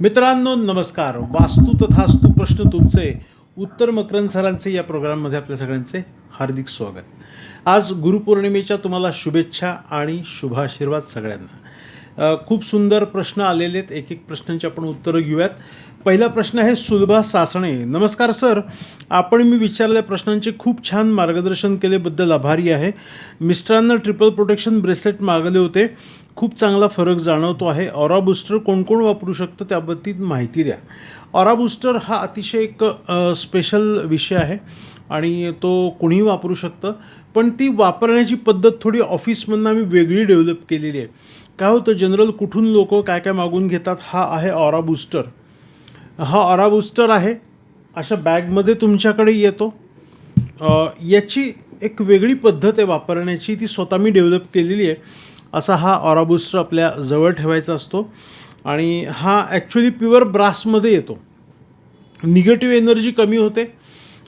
मित्रांनो नमस्कार. वास्तू तथास्तू प्रश्न तुमचे उत्तर मकरंद सरांचे या प्रोग्राममध्ये आपल्या सगळ्यांचे हार्दिक स्वागत. आज गुरुपौर्णिमेच्या तुम्हाला शुभेच्छा आणि शुभाशीर्वाद सगळ्यांना. खूप सुंदर प्रश्न आलेले आहेत. एक एक प्रश्नांची आपण उत्तरं घेऊयात. पहिला प्रश्न आहे सुलभा सासणे. नमस्कार सर. आपण मी विचारलेल्या प्रश्नांचे खूप छान मार्गदर्शन केल्याबद्दल आभारी आहे. मिस्टरांना ट्रिपल प्रोटेक्शन ब्रेसलेट मागवले होते. खूप चांगला फरक जाणवतो आहे. ऑरा बूस्टर कोण कोण वापरू शकतं त्याबाबतीत माहिती द्या. ऑरा बूस्टर हा अतिशय एक स्पेशल विषय आहे आणि तो कोणीही वापरू शकतं. पण ती वापरण्याची पद्धत थोडी ऑफिसमधनं आम्ही वेगळी डेव्हलप केलेली आहे. काय होतं जनरल कुठून लोक काय काय मागून घेतात हा आहे ऑरा बूस्टर. हा ऑरा बुस्टर आहे. अशा बॅगमध्ये तुमच्याकडे येतो. याची एक वेगळी पद्धत आहे वापरण्याची. ती स्वतः मी डेव्हलप केलेली आहे. असा हा ऑरा बुस्टर आपल्या जवळ ठेवायचा असतो. आणि हा ॲक्च्युली प्युअर ब्रासमध्ये येतो. निगेटिव्ह एनर्जी कमी होते.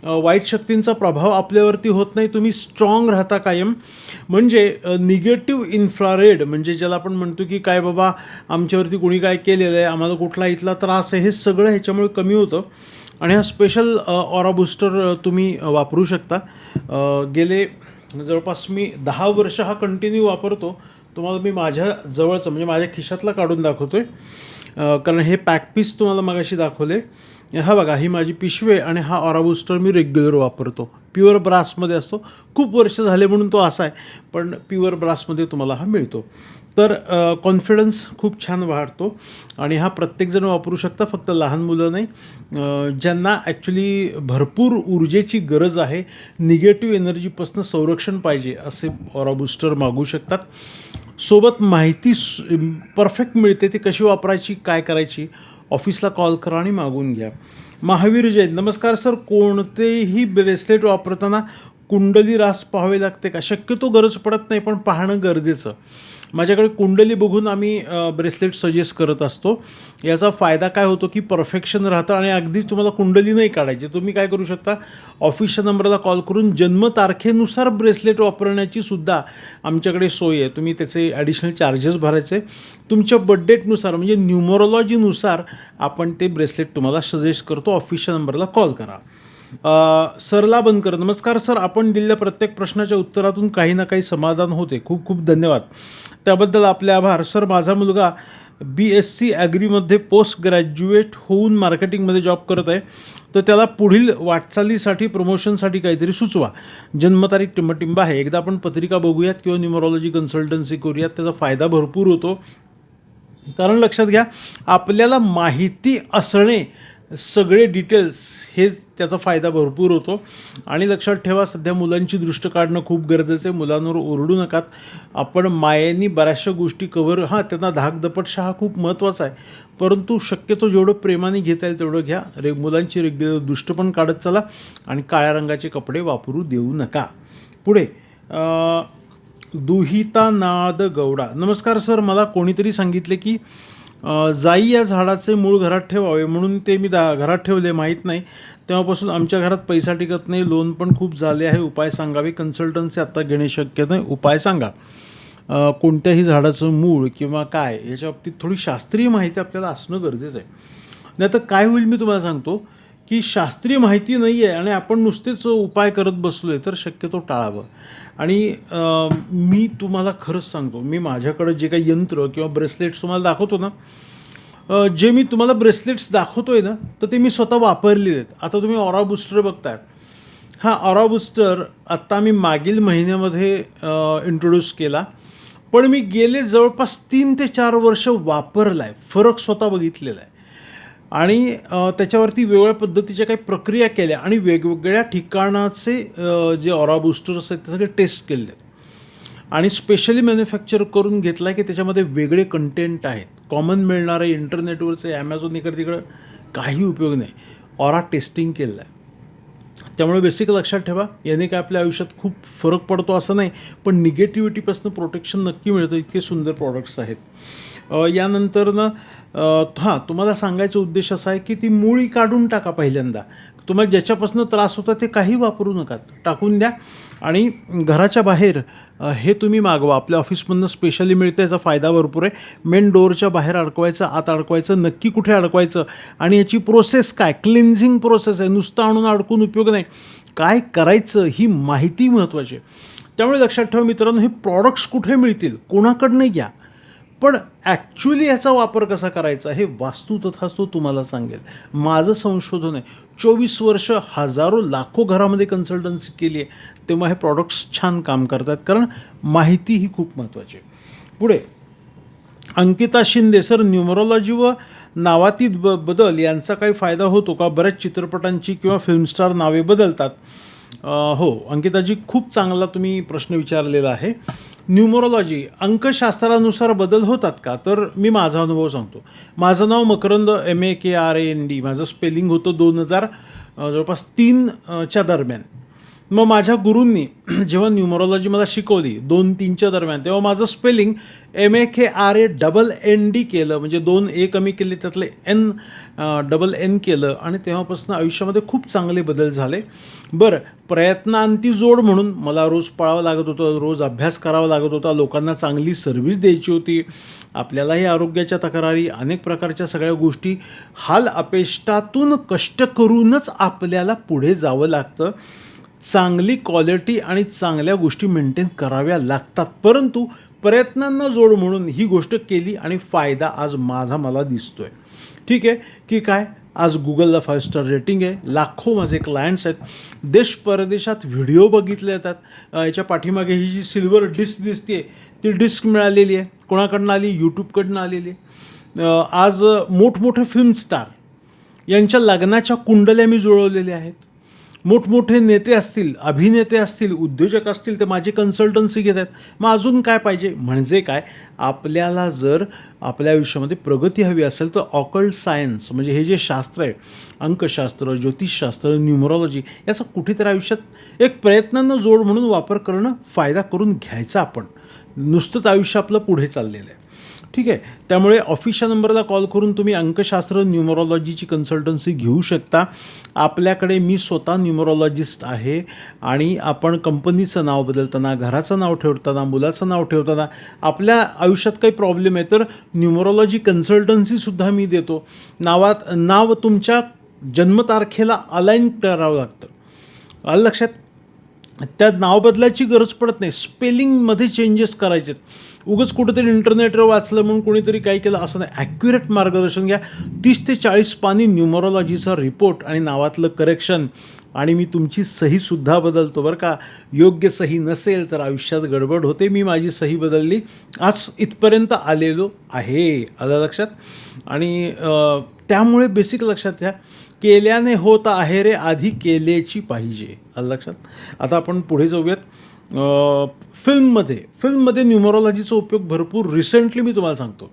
वाईट शक्तींचा प्रभाव आपल्यावरती होत नाही तुम्ही स्ट्रॉंग राहता कायम. म्हणजे निगेटिव्ह इन्फ्रारेड म्हणजे ज्याला आपण म्हणतो की काय बाबा आमच्यावरती कोणी काय केलेलं आहे आम्हाला कुठला इथला त्रास आहे हे सगळं ह्याच्यामुळे कमी होतं. आणि हा स्पेशल ऑरा बूस्टर तुम्ही वापरू शकता. गेले जवळपास मी दहा वर्ष हा कंटिन्यू वापरतो. तुम्हाला मी माझ्या जवळचं म्हणजे माझ्या खिशातला काढून दाखवतो आहे कारण हे पॅक पीस तुम्हाला मगाशी दाखवले. हा बघा ही माझी पिशवे आणि हा ऑरा बूस्टर मी रेग्युलर वापरतो. प्युअर ब्रासमध्ये असतो. खूप वर्ष झाले म्हणून तो असा आहे पण प्युअर ब्रासमध्ये तुम्हाला हा मिळतो. तर कॉन्फिडन्स खूप छान वाढतो आणि हा प्रत्येकजण वापरू शकता फक्त लहान मुलं नाही. ज्यांना ॲक्च्युली भरपूर ऊर्जेची गरज आहे निगेटिव्ह एनर्जीपासून संरक्षण पाहिजे असे ऑराबुस्टर मागू शकतात. सोबत माहिती परफेक्ट मिळते ती कशी वापरायची काय करायची ऑफिसला कॉल करा आणि मागून घ्या. महावीर जैन नमस्कार सर कोणतेही ब्रेसलेट वापरताना कुंडली रास पाहावे लागते का? शक्यतो गरज पडत नाही पण पाहणं गरजेचं. माझ्याकडे कुंडली बघून आम्ही ब्रेसलेट सजेस्ट करत असतो. याचा फायदा काय होतो की परफेक्शन राहतं आणि अगदी तुम्हाला कुंडली नाही काढायची. तुम्ही काय करू शकता ऑफिसच्या नंबरला कॉल करून जन्मतारखेनुसार ब्रेसलेट वापरण्याची सुद्धा आमच्याकडे सोय आहे. तुम्ही त्याचे ॲडिशनल चार्जेस भरायचे. तुमच्या बड्डेटनुसार म्हणजे न्युमरोलॉजीनुसार आपण ते ब्रेसलेट तुम्हाला सजेस्ट करतो. ऑफिसच्या नंबरला कॉल करा. सरला बनकर नमस्कार सर. आपण दिलेल्या प्रत्येक प्रश्नाच्या उत्तरातून काही ना काही समाधान होते. खूप खूप धन्यवाद. त्याबद्दल आपले आभार. सर माझा मुलगा बी एस सी ॲग्रीमध्ये पोस्ट ग्रॅज्युएट होऊन मार्केटिंगमध्ये जॉब करत आहे. तर त्याला पुढील वाटचालीसाठी प्रमोशनसाठी काहीतरी सुचवा. जन्मतारीख टिंबटिंब आहे. एकदा आपण पत्रिका बघूयात किंवा न्युमरॉलॉजी कन्सल्टन्सी करूयात. त्याचा फायदा भरपूर होतो. कारण लक्षात घ्या आपल्याला माहिती असणे सगळे डिटेल्स हे त्याचा फायदा भरपूर होतो. आणि लक्षात ठेवा सध्या मुलांची दृष्ट काढणं खूप गरजेचं आहे. मुलांवर ओरडू नकात. आपण मायेनी बऱ्याचशा गोष्टी कवर हां त्यांना धाक दपटशा हा खूप महत्त्वाचा आहे. परंतु शक्यतो जेवढं प्रेमाने घेता येईल तेवढं घ्या. रे मुलांची रेग्युलर दृष्ट पण काढत चला आणि काळ्या रंगाचे कपडे वापरू देऊ नका. पुढे दुहिता नाद गौडा. नमस्कार सर. मला कोणीतरी सांगितले की जाई या झाडाचे मूळ घरात ठेवावे म्हणून ते मी दा घरात ठेवले माहीत नाही. तेव्हापासून आमच्या घरात पैसा टिकत नाही लोन पण खूप झाले आहे. उपाय सांगावे. कन्सल्टन्सी आत्ता घेणे शक्य नाही. उपाय सांगा. कोणत्याही झाडाचं मूळ किंवा काय याच्या बाबतीत थोडी शास्त्रीय माहिती आपल्याला असणं गरजेचं आहे. नाही तर काय होईल मी तुम्हाला सांगतो. की शास्त्रीय माहिती नाही आहे आणि आपण नुसतेच उपाय करत बसलो आहे तर शक्यतो टाळावं. आणि मी तुम्हाला खरंच सांगतो मी माझ्याकडं जे काही यंत्र किंवा ब्रेसलेट्स तुम्हाला दाखवतो ना जे मी तुम्हाला ब्रेसलेट्स दाखवतो आहे ना तर ते मी स्वतः वापरलेले आहेत. आता तुम्ही ऑरा बूस्टर बघताय. हा ऑरा बूस्टर आत्ता मी मागील महिन्यामध्ये इंट्रोड्यूस केला. पण मी गेले जवळपास तीन ते चार वर्ष वापरला आहे फरक स्वतः बघितलेला आहे. आणि त्याच्यावरती वेगवेगळ्या पद्धतीच्या काही प्रक्रिया केल्या आणि वेगवेगळ्या ठिकाणाचे जे ऑरा बूस्टर्स आहेत ते सगळे टेस्ट केले. आहेत आणि स्पेशली मॅन्युफॅक्चर करून घेतला की त्याच्यामध्ये वेगळे कंटेंट आहेत. कॉमन मिळणारे इंटरनेटवरचे ॲमेझॉन इकडे तिकडं काही उपयोग नाही. ऑरा टेस्टिंग केलं आहे त्यामुळे बेसिक लक्षात ठेवा याने काय आपल्या आयुष्यात खूप फरक पडतो असं नाही पण निगेटिव्हिटीपासून प्रोटेक्शन नक्की मिळतं इतके सुंदर प्रॉडक्ट्स आहेत. यानंतर ना हां तुम्हाला सांगायचा उद्देश असा आहे की ती मुळी काढून टाका पहिल्यांदा. तुम्हाला ज्याच्यापासून त्रास होता ते काही वापरू नका. टाकून द्या. आणि घराच्या बाहेर हे तुम्ही मागवा. आपल्या ऑफिसमधनं स्पेशली मिळतं याचा फायदा भरपूर आहे. मेन डोअरच्या बाहेर अडकवायचं आत अडकवायचं नक्की कुठे अडकवायचं आणि याची प्रोसेस काय? क्लिन्झिंग प्रोसेस आहे. नुसतं आणून अडकून उपयोग नाही. काय करायचं ही माहिती महत्त्वाची आहे. त्यामुळे लक्षात ठेवा मित्रांनो हे प्रॉडक्ट्स कुठे मिळतील? कोणाकडनं घ्या? पण ॲक्च्युली याचा वापर कसा करायचा? हे वास्तू तथास्तू तुम्हाला सांगेल. माझं संशोधन आहे चोवीस वर्ष हजारो लाखो घरामध्ये कन्सल्टन्सी केली आहे तेव्हा हे प्रॉडक्ट्स छान काम करतात. कारण माहिती ही खूप महत्त्वाची आहे. पुढे अंकिता शिंदे सर न्यूमरोलॉजी व नावातीत ब बदल यांचा काही फायदा होतो का? बऱ्याच चित्रपटांची किंवा फिल्मस्टार नावे बदलतात. हो अंकिताजी खूप चांगला तुम्ही प्रश्न विचारलेला आहे. न्यूमरोलॉजी अंकशास्त्रानुसार बदल होतात का? तर मी माझा अनुभव सांगतो. माझं नाव Makarand M A K R A N D माझं स्पेलिंग होतं दोन हजार जवळपास तीन च्या दरम्यान. मग माझ्या गुरूंनी जेव्हा न्यूमरोलॉजी मला शिकवली दोन तीनच्या दरम्यान तेव्हा माझं spelling M A K R A double N D केलं. म्हणजे दोन ए कमी केले त्यातले एन डबल एन केलं आणि तेव्हापासून आयुष्यामध्ये खूप चांगले बदल झाले. बरं प्रयत्नांती जोड म्हणून मला रोज पळावं लागत होतं रोज अभ्यास करावा लागत होता. लोकांना चांगली सर्व्हिस द्यायची होती. आपल्यालाही आरोग्याच्या तक्रारी अनेक प्रकारच्या सगळ्या गोष्टी हाल अपेष्टातून कष्ट करूनच आपल्याला पुढे जावं लागतं. चांगली क्वालिटी आणि चांगल्या गोष्टी मेंटेन कराव्या लागतात. परंतु प्रयत्नांना जोड म्हणून ही गोष्ट केली आणि फायदा आज माझा मला दिसतोय. ठीक आहे? की काय? आज गुगलला फाईव्ह स्टार रेटिंग आहे. लाखो माझे क्लायंट्स आहेत. देश परदेशात व्हिडिओ बघितले जातात. याच्या पाठीमागे ही जी सिल्वर डिस्क दिसते ती डिस्क मिळालेली आहे. कोणाकडनं आली? यूट्यूबकडनं आलेली आहे. आज मोठमोठे फिल्म स्टार यांच्या लग्नाच्या कुंडल्या मी जुळवलेल्या आहेत. मोठमोठे नेते असतील अभिनेते असतील उद्योजक असतील ते माझी कन्सल्टन्सी घेत आहेत. मग अजून काय पाहिजे? म्हणजे काय? आपल्याला जर आपल्या आयुष्यामध्ये प्रगती हवी असेल तर ऑकल्ट सायन्स म्हणजे हे जे शास्त्र आहे अंकशास्त्र ज्योतिषशास्त्र न्युमरॉलॉजी याचा कुठेतरी आयुष्यात एक प्रयत्नांना जोड म्हणून वापर करणं फायदा करून घ्यायचा आपण. नुसतंच आयुष्य आपलं पुढे चाललेलं आहे. ठीक आहे. त्यामुळे ऑफिसच्या नंबरला कॉल करून तुम्ही अंकशास्त्र न्युमरॉलॉजीची कन्सल्टन्सी घेऊ शकता. आपल्याकडे मी स्वतः न्युमरॉलॉजिस्ट आहे आणि आपण कंपनीचं नाव बदलताना घराचं नाव ठेवताना मुलाचं नाव ठेवताना आपल्या आयुष्यात काही प्रॉब्लेम आहे तर न्युमरॉलॉजी कन्सल्टन्सीसुद्धा मी देतो. नावात नाव तुमच्या जन्मतारखेला अलाईन करावं लागतं. आलं लक्षात? त्यात नाव बदलायची गरज पडत नाही. स्पेलिंगमध्ये चेंजेस करायचे उगच कुठेतरी इंटरनेटवर वाचलं म्हणून कोणीतरी काय केलं असं नाही. ॲक्युरेट मार्गदर्शन घ्या. तीस ते चाळीस पानी न्यूमरोलॉजीचा रिपोर्ट आणि नावातलं करेक्शन आणि मी तुमची सहीसुद्धा बदलतो बरं का. योग्य सही नसेल तर आयुष्यात गडबड होते. मी माझी सही बदलली. आज इथपर्यंत आलेलो आहे. आलं लक्षात? आणि त्यामुळे बेसिक लक्षात घ्या. केल्याने होत आहे रे आधी केल्याची पाहिजे. आलं लक्षात? आता आपण पुढे जाऊयात. फिल्ममध्ये फिल्ममध्ये न्यूमरोलॉजीचा उपयोग भरपूर रिसेंटली मी तुम्हाला सांगतो.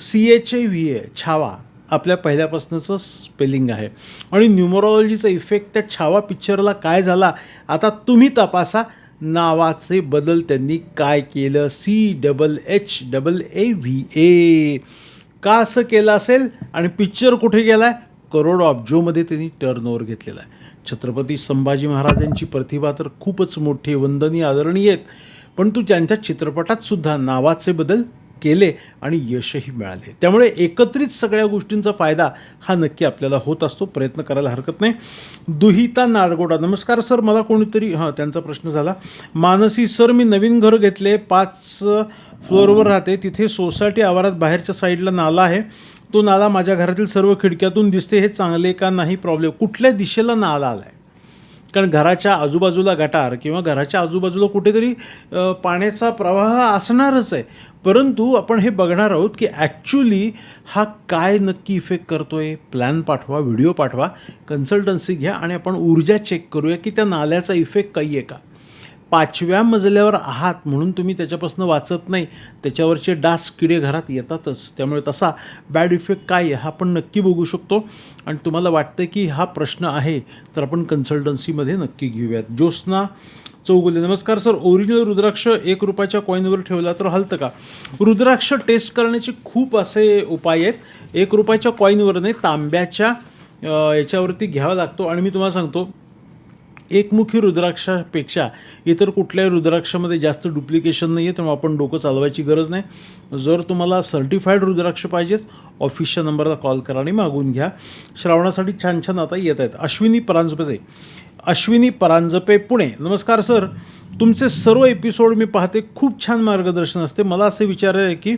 C H A V A Chhaava आपल्या पहिल्यापासूनचं स्पेलिंग आहे. आणि न्यूमरोलॉजीचा इफेक्ट त्या छावा पिक्चरला काय झाला आता तुम्ही तपासा. नावाचे बदल त्यांनी काय केलं? C double H double A V A का असं केलं असेल? आणि पिक्चर कुठे गेला आहे करोड अब्जोमध्ये त्यांनी टर्न ओव्हर घेतलेला आहे. छत्रपती संभाजी महाराजांची प्रतिभा तर खूपच मोठी वंदनीय आदरणीय आहेत. परंतु त्यांच्या चित्रपटात सुद्धा नावाचे बदल केले आणि यशही मिळाले. त्यामुळे एकत्रित सगळ्या गोष्टींचा फायदा हा नक्की आपल्याला होत असतो. प्रयत्न करायला हरकत नाही. दुहिता नाडगोडा नमस्कार सर मला कोणीतरी हां त्यांचा प्रश्न झाला. मानसी सर मी नवीन घर घेतले. पाच फ्लोअरवर राहते. तिथे सोसायटी आवारात बाहेरच्या साईडला नाला आहे. तो नाला माझ्या घरातील सर्व खिडक्यातून दिसते हे चांगले का नाही प्रॉब्लेम कुठल्या दिशेला नाला आला आहे कारण घराच्या आजूबाजूला गटार किंवा घराच्या आजूबाजूला कुठेतरी पाण्याचा प्रवाह असणारच आहे. परंतु आपण हे बघणार आहोत की ॲक्च्युली हा काय नक्की इफेक्ट करतो आहे प्लॅन पाठवा व्हिडिओ पाठवा कन्सल्टन्सी घ्या आणि आपण ऊर्जा चेक करूया की त्या नाल्याचा इफेक्ट काही आहे का? पाचव्या मजल्यावर आहात म्हणून तुम्ही त्याच्यापासून वाचत नाही. त्याच्यावरचे डास किडे घरात येतातच. त्यामुळे तसा बॅड इफेक्ट काय आहे हा आपण नक्की बघू शकतो. आणि तुम्हाला वाटतं की हा प्रश्न आहे तर आपण कन्सल्टन्सीमध्ये नक्की घेऊयात. ज्योत्स्ना चौगुले नमस्कार सर. ओरिजिनल रुद्राक्ष एक रुपयाच्या कॉईनवर ठेवला तर हलतं का? रुद्राक्ष टेस्ट करण्याचे खूप असे उपाय आहेत. एक रुपयाच्या कॉईनवर नाही तांब्याच्या याच्यावरती घ्यावा लागतो. आणि मी तुम्हाला सांगतो एकमुखी रुद्राक्षापेक्षा इतर कुठल्याही रुद्राक्षामध्ये जास्त डुप्लिकेशन नाही आहे तेव्हा आपण डोकं चालवायची गरज नाही. जर तुम्हाला सर्टिफाईड रुद्राक्ष पाहिजेच ऑफिसच्या नंबरला कॉल करा आणि मागून घ्या. श्रावणासाठी छान छान आता येत आहेत. अश्विनी परांजपेचे अश्विनी परांजपे पुणे. नमस्कार सर. तुमचे सर्व एपिसोड मी पाहते. खूप छान मार्गदर्शन असते. मला असे विचार आहे की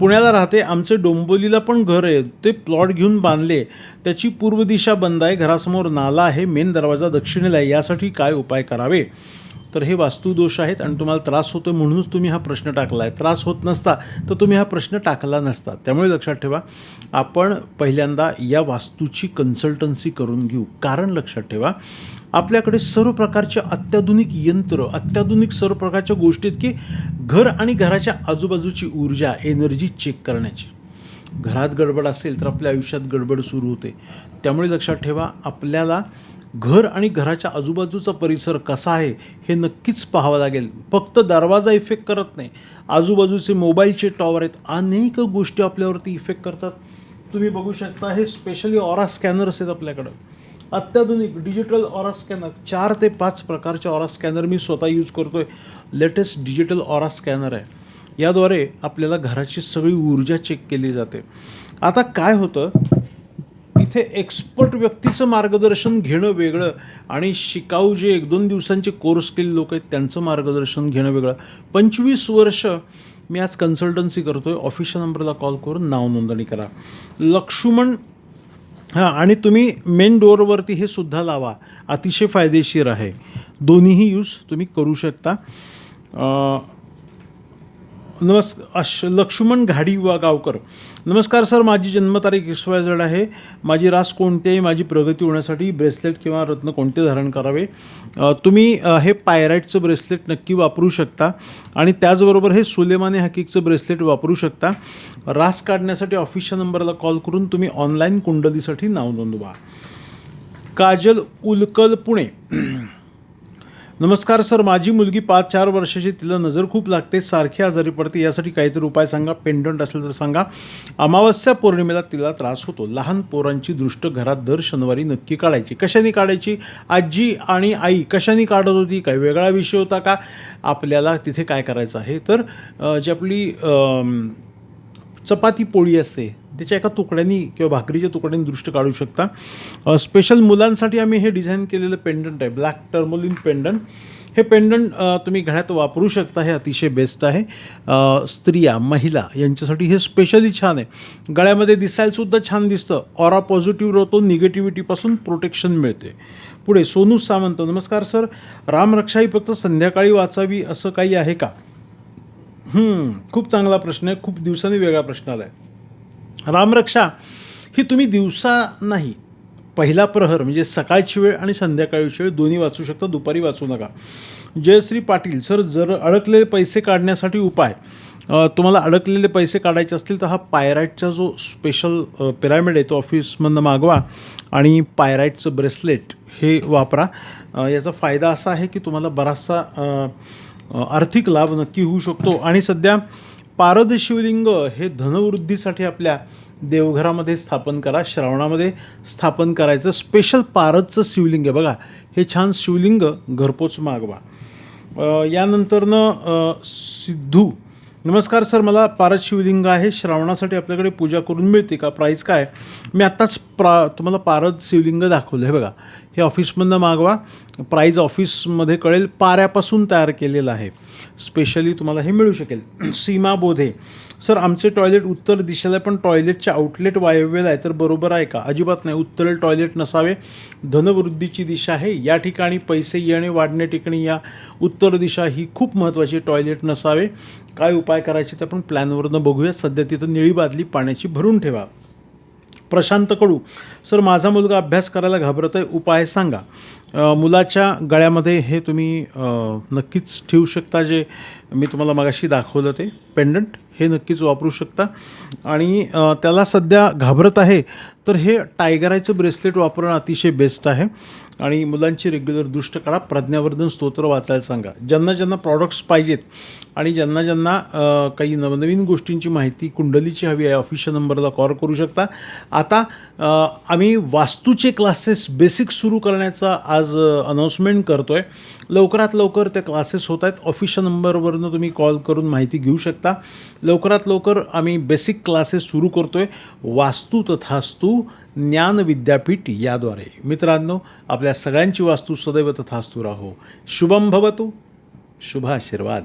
पुण्याला राहते आमचे डोंबोलीला पण घर आहे. ते प्लॉट घेऊन बांधले. त्याची पूर्व दिशा बंद आहे. घरासमोर नाला आहे. मेन दरवाजा दक्षिणेला आहे. यासाठी काय उपाय करावे? तर हे वास्तुदोष आहेत आणि तुम्हाला त्रास होतो म्हणूनच तुम्ही हा प्रश्न टाकला आहे त्रास होत नसता तर तुम्ही हा प्रश्न टाकला नसता. त्यामुळे लक्षात ठेवा आपण पहिल्यांदा या वास्तूची कन्सल्टन्सी करून घेऊ. कारण लक्षात ठेवा आपल्याकडे सर्व प्रकारचे अत्याधुनिक यंत्र अत्याधुनिक सर्व प्रकारच्या गोष्टी आहेत की घर आणि घराच्या आजूबाजूची ऊर्जा एनर्जी चेक करण्याची. घरात गडबड असेल तर आपल्या आयुष्यात गडबड सुरू होते. त्यामुळे लक्षात ठेवा आपल्याला घर आणि घराच्या आजूबाजूचा परिसर कसा आहे हे नक्कीच पाहावं लागेल. फक्त दरवाजा इफेक्ट करत नाही. आजूबाजूचे मोबाईलचे टॉवर आहेत. अनेक गोष्टी आपल्यावरती इफेक्ट करतात. तुम्ही बघू शकता हे स्पेशली ऑरा स्कॅनर्स आहेत आपल्याकडं. अत्याधुनिक डिजिटल ऑरा स्कॅनर चार ते पाच प्रकारचे ऑरा स्कॅनर मी स्वतः यूज करतो आहे लेटेस्ट डिजिटल ऑरा स्कॅनर आहे. याद्वारे आपल्याला घराची सगळी ऊर्जा चेक केली जाते. आता काय होतं? इथे एक्सपर्ट व्यक्तीचं मार्गदर्शन घेणं वेगळं आणि शिकाऊ जे एक दोन दिवसांचे कोर्स केले लोक आहेत त्यांचं मार्गदर्शन घेणं वेगळं. पंचवीस वर्ष मी आज कन्सल्टन्सी करतो आहे ऑफिशियल नंबरला कॉल करून नाव नोंदणी करा. लक्ष्मण हां आणि तुम्ही मेन डोअरवरती हे सुद्धा लावा. अतिशय फायदेशीर आहे. दोन्हीही यूज तुम्ही करू शकता. नमस्कार नमस् अश लक्ष्मण घाडी वा गावकर. नमस्कार सर माझी जन्मतारीख एक्स वाय झेड आहे. माझी रास कोणती आहे? माझी प्रगती होण्यासाठी ब्रेसलेट किंवा रत्न कोणते धारण करावे? तुम्ही हे पायराईटचं ब्रेसलेट नक्की वापरू शकता आणि त्याचबरोबर हे सुलेमाने हकीकचं ब्रेसलेट वापरू शकता. रास काढण्यासाठी ऑफिसच्या नंबरला कॉल करून तुम्ही ऑनलाईन कुंडलीसाठी नाव नोंदवा. काजल उलकल पुणे. नमस्कार सर माझी मुलगी पाच चार वर्षाची तिला नजर खूप लागते सारखी आजारी पडते यासाठी काहीतरी उपाय सांगा पेंडंट असेल तर सांगा. अमावस्या पौर्णिमेला तिला त्रास होतो. लहान पोरांची दृष्ट घरात दर शनिवारी नक्की काढायची. कशाने काढायची? आजी आणि आई कशाने काढत होती? काही वेगळा विषय होता का? आपल्याला तिथे काय करायचं आहे? तर जी आपली चपाती पोळी असते त्याच्या एका तुकड्यांनी किंवा भाकरीच्या तुकड्यांनी दृष्ट काढू शकता. स्पेशल मुलांसाठी आम्ही हे डिझाईन केलेलं पेंडंट आहे ब्लॅक टर्मोलिन पेंडंट हे पेंडंट तुम्ही घड्यात वापरू शकता हे अतिशय बेस्ट आहे. स्त्रिया महिला यांच्यासाठी हे स्पेशली छान आहे. गळ्यामध्ये दिसायलासुद्धा छान दिसतं. ऑरा पॉझिटिव्ह राहतो निगेटिव्हिटीपासून प्रोटेक्शन मिळते. पुढे सोनू सावंत नमस्कार सर. रामरक्षा ही फक्त संध्याकाळी वाचावी असं काही आहे का? खूप चांगला प्रश्न आहे. खूप दिवसांनी वेगळा प्रश्न आला आहे रामरक्षा ही तुम्ही दिवसा नाही पहिला प्रहर म्हणजे सकाळची वेळ आणि संध्याकाळची वेळ दोन्ही वाचू शकता दुपारी वाचू नका. जयश्री पाटील सर जर अडकलेले पैसे काढण्यासाठी उपाय तुम्हाला अडकलेले पैसे काढायचे असतील तर हा पायराईटचा जो स्पेशल पिरामिड आहे तो ऑफिसमधनं मागवा आणि पायराईटचं ब्रेसलेट हे वापरा. याचा फायदा असा आहे की तुम्हाला बराचसा आर्थिक लाभ नक्की होऊ शकतो. आणि सध्या पारद शिवलिंग हे धनवृद्धीसाठी आपल्या देवघरामध्ये स्थापन करा श्रावणामध्ये स्थापन करायचं. स्पेशल पारदचं शिवलिंग आहे बघा. हे छान शिवलिंग घरपोच मागवा. यानंतरनं सिद्धू. नमस्कार सर मला पारद शिवलिंग आहे. श्रावणासाठी आपल्याकडे पूजा करून मिळते का? प्राईस काय? मी आत्ताच प्रा तुम्हाला पारद शिवलिंग दाखवलं आहे बघा. हे ऑफिसमधनं मागवा. प्राईज ऑफिसमध्ये कळेल पाऱ्यापासून तयार केलेलं आहे. स्पेशली तुम्हाला हे मिळू शकेल. सीमा बोधे. सर आमचे टॉयलेट उत्तर दिशेला आहे, पण टॉयलेटचे आउटलेट वायव्येला आहे. तर बरोबर आहे का? अजिबात नाही. उत्तर टॉयलेट नसावे. धनवृद्धीची दिशा आहे. या ठिकाणी पैसे येणे वाढणे टिकणे या उत्तर दिशा ही खूप महत्त्वाची टॉयलेट नसावे. काय उपाय करायचे ते आपण प्लॅनवरनं बघूया. सध्या तिथं निळी बादली पाण्याची भरून ठेवा. प्रशांत कडू. सर माझा मुलगा अभ्यास करायला घाबरत आहे उपाय सांगा. मुलाच्या गळ्यामध्ये हे तुम्ही नक्कीच ठेवू शकता जे मी तुम्हाला मगाशी दाखवलं ते पेंडंट हे नक्कीच वापरू शकता. आणि त्याला सध्या घाबरत आहे तर हे टायगरायचं ब्रेसलेट वापरणं अतिशय बेस्ट आहे. आणि मुलांची रेग्युलर दृष्ट काढा. प्रज्ञावर्धन स्तोत्र वाचायला सांगा. ज्यांना ज्यांना प्रॉडक्ट्स पाहिजेत आणि ज्यांना ज्यांना काही नवनवीन गोष्टींची माहिती कुंडलीची हवी आहे ऑफिशियल नंबरला कॉल करू शकता. आता आम्ही वास्तूचे क्लासेस बेसिक सुरू करण्याचा आज अनाऊन्समेंट करतो आहे लवकरात लवकर ते क्लासेस होत आहेत. ऑफिशियल नंबरवरनं तुम्ही कॉल करून माहिती घेऊ शकता. लवकरात लवकर आम्ही बेसिक क्लासेस सुरू करतो आहे वास्तू तथास्तू ज्ञान विद्यापीठ याद्वारे. मित्रांनो आपल्या सगळ्यांची वास्तू सदैव तथास्तू राहो. शुभम भवतु. शुभ आशीर्वाद.